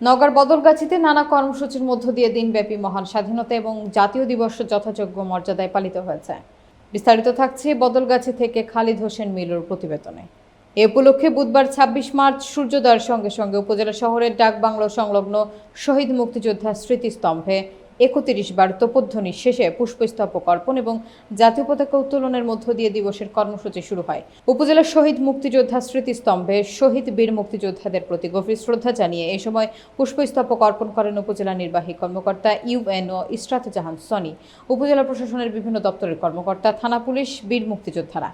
নগর বদলগাছিতে নানা কর্মসূচির মধ্য দিয়ে দিনব্যাপী মহান স্বাধীনতা এবং জাতীয় দিবস যথাযোগ্য মর্যাদায় পালিত হয়েছে। বিস্তারিত থাকছে বদলগাছি থেকে খালিদ হোসেন মিলুর প্রতিবেদনে। এ উপলক্ষে বুধবার ছাব্বিশ মার্চ সূর্যোদয়ের সঙ্গে সঙ্গে উপজেলা শহরের ডাকবাংলো সংলগ্ন শহীদ মুক্তিযোদ্ধা স্মৃতিস্তম্ভে একত্রিশ বার তোপধ্বনি শেষে পুষ্পস্তবক অর্পণ এবং জাতীয় পতাকা উত্তোলনের মধ্য দিয়ে দিবসের কর্মসূচি শুরু হয়। উপজেলার শহীদ মুক্তিযোদ্ধা স্মৃতিস্তম্ভে শহীদ বীর মুক্তিযোদ্ধাদের প্রতি গভীর শ্রদ্ধা জানিয়ে এ সময় পুষ্পস্তবক অর্পণ করেন উপজেলা নির্বাহী কর্মকর্তা ইউএনও ইসরাত জাহান সনি, উপজেলা প্রশাসনের বিভিন্ন দপ্তরের কর্মকর্তা, থানা পুলিশ, বীর মুক্তিযোদ্ধারা।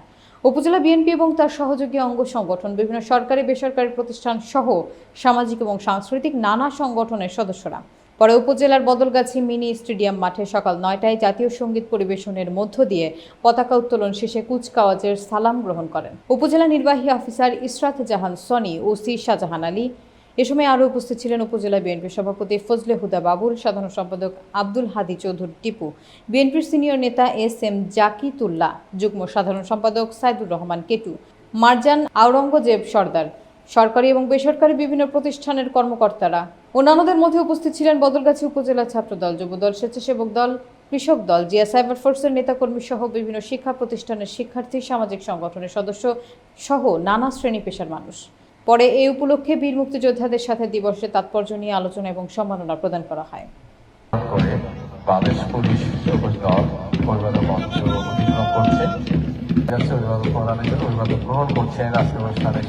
উপজেলা বিএনপি এবং তার সহযোগী অঙ্গ সংগঠন, বিভিন্ন সরকারি, বেসরকারি প্রতিষ্ঠান সহ সামাজিক এবং সাংস্কৃতিক নানা সংগঠনের সদস্যরা। পরে উপজেলার বদলগাছি মিনি স্টেডিয়াম মাঠে সকাল নয়টায় জাতীয় সংগীত পরিবেশনের মধ্য দিয়ে পতাকা উত্তোলন শেষে কুচকাওয়াজের সালাম গ্রহণ করেন। উপজেলা নির্বাহী officer Israt Jahan Soni O C Shahjahan Ali. এ সময় আরও উপস্থিত ছিলেন উপজেলা বিএনপি সভাপতি ফজলে হুদা বাবুল, সাধারণ সম্পাদক আব্দুল হাদি চৌধুরী টিপু, বিএনপির সিনিয়র নেতা এস এম জাকিতুল্লাহ, যুগ্ম সাধারণ সম্পাদক সাইদুর রহমান কেটু, মারজান আওরঙ্গজেব সর্দার সরকারি এবং বেসরকারি বিভিন্ন প্রতিষ্ঠানের কর্মকর্তারা। অন্যান্যদের মধ্যে উপস্থিত ছিলেন বদলগাছি উপজেলা ছাত্রদল, যুবদল, স্বেচ্ছাসেবক দল, কৃষক দল, জিয়া সাইবার ফোর্সের নেতাকর্মী সহ বিভিন্ন শিক্ষা প্রতিষ্ঠানের শিক্ষার্থী, সামাজিক সংগঠনের সদস্য সহ নানা শ্রেণি পেশার মানুষ। পরে এই উপলক্ষে বীর মুক্তিযোদ্ধাদের সাথে দিবসের তাৎপর্য নিয়ে আলোচনা এবং সম্মাননা প্রদান করা হয়।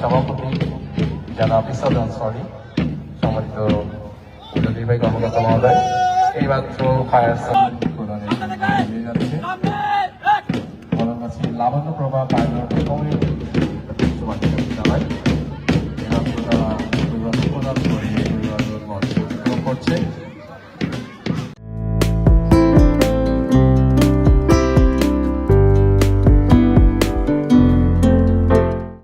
সভাপতি জনাব ইসাদ আনসারি সম্মানিত নির্বাহী কর্মকর্তা মহোদয়, এইমাত্র ফায়ার সার্ভিস প্রদানের যাচ্ছে। লাবণ্য প্রভা বিদ্যালয় করছে।